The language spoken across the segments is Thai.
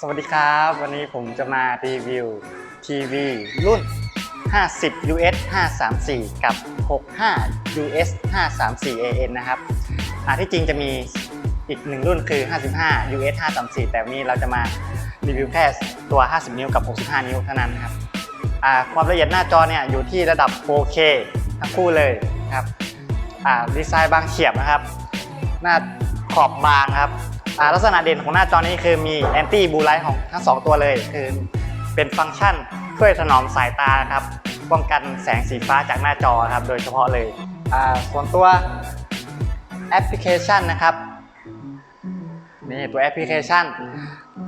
สวัสดีครับ วันนี้ผมจะมารีวิวทีวีรุ่น 50 US 534 กับ 65 US 534 AN นะครับอ่าที่จริงจะมีอีกหนึ่งรุ่นคือ 55 US 534 แต่วันนี้เราจะมารีวิวแค่ตัว 50 นิ้วกับ 65 นิ้วเท่านั้นนะครับอ่าความละเอียดหน้าจอเนี่ยอยู่ที่ระดับ 4K ทั้งคู่เลยครับอ่าดีไซน์บางเฉียบนะครับ หน้าขอบบางครับ ลักษณะเด่นของหน้าจอนี้คือมีแอนตี้บูไลท์ของทั้งสองตัวเลยคือเป็นฟังก์ชันช่วยถนอมสายตาครับป้องกันแสงสีฟ้าจากหน้าจอครับโดยเฉพาะเลยส่วนตัวแอปพลิเคชันนะครับนี่ตัวแอปพลิเคชัน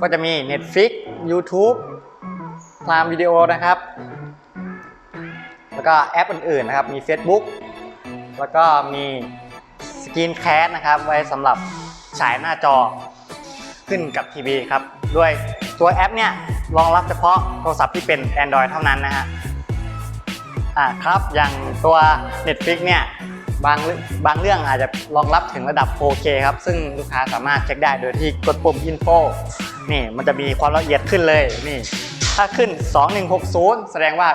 ก็จะมี Netflix YouTube Prime Video นะครับ แล้วก็แอปอื่นๆนะครับมี Facebook แล้วก็มีสกรีนแคสนะครับ ไว้สำหรับ ฉายหน้าจอขึ้นกับทีวีครับ ด้วยตัวแอปเนี่ยรองรับเฉพาะโทรศัพท์ที่เป็น Android เท่านั้นนะฮะอ่าครับอย่างตัว Netflix เนี่ยบางบางเรื่องอาจจะรองรับถึงระดับ 4K ครับ ซึ่งลูกค้าสามารถเช็คได้โดยที่กดปุ่ม Info นี่มันจะมีความละเอียดขึ้นเลยนี่ ถ้าขึ้น 2160 แสดงว่า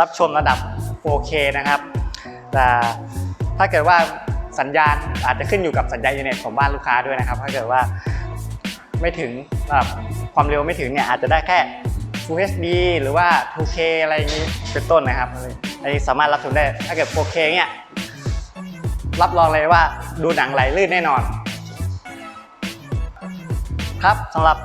รับชมระดับ 4K นะครับแต่ถ้าเกิดว่า สัญญาณอาจจะขึ้นอยู่กับสัญญาณอินเทอร์เน็ตของบ้านลูกค้าด้วยนะครับถ้าเกิดว่าไม่ถึงแบบความเร็วไม่ถึงเนี่ยอาจจะได้แค่ Full HD หรือว่า 2K อะไรอย่างนี้เป็นต้นนะครับอันนี้สามารถรับชมได้ถ้าเกิด 4K เนี่ยรับรองเลยว่าดูหนังไหลลื่นแน่นอน ครับสำหรับ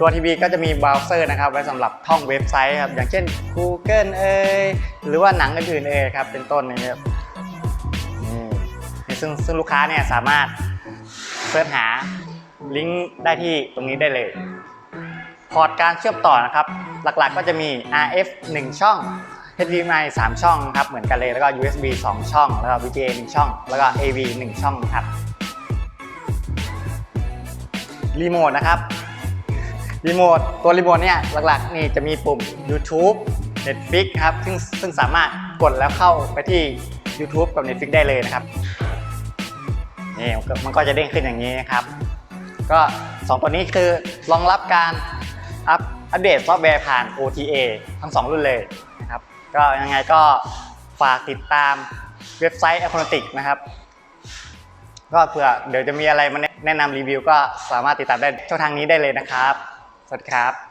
ตัวทีวีก็จะมีเบราว์เซอร์นะครับไว้สำหรับท่องเว็บไซต์ครับอย่างเช่น Google เอ่ยหรือว่าหนังอื่นๆเอ่ยครับเป็นต้นนะครับ ซึ่งซึ่งลูกค้าเนี่ยสามารถเสิร์ชหาลิงก์ได้ที่ตรงนี้ได้เลย พอร์ตการเชื่อมต่อนะครับ หลักๆก็จะมี RF 1 ช่อง HDMI 3 ช่องครับเหมือนกันเลยแล้วก็ USB 2 ช่อง แล้วก็ VGA 1 ช่อง แล้วก็ AV 1 ช่องครับรีโมทนะครับรีโมทตัวรีโมทเนี่ยหลักๆนี่จะมีปุ่ม YouTube Netflix ครับซึ่งซึ่งสามารถกดแล้วเข้าไปที่ YouTube กับ Netflix ได้เลยนะครับ นี่มันก็จะเด้งขึ้นอย่างนี้นะครับ ก็ 2 ตัวนี้คือรองรับการอัปอัปเดตซอฟต์แวร์ผ่าน OTA ทั้ง 2 รุ่นเลยนะครับ ก็ยังไงก็ฝากติดตามเว็บไซต์ a c o n a t i c นะครับ ก็เผื่อเดี๋ยวจะมีอะไรมาแนะนำรีวิว ก็สามารถติดตามได้ช่องทางนี้ได้เลยนะครับ สวัสดีครับ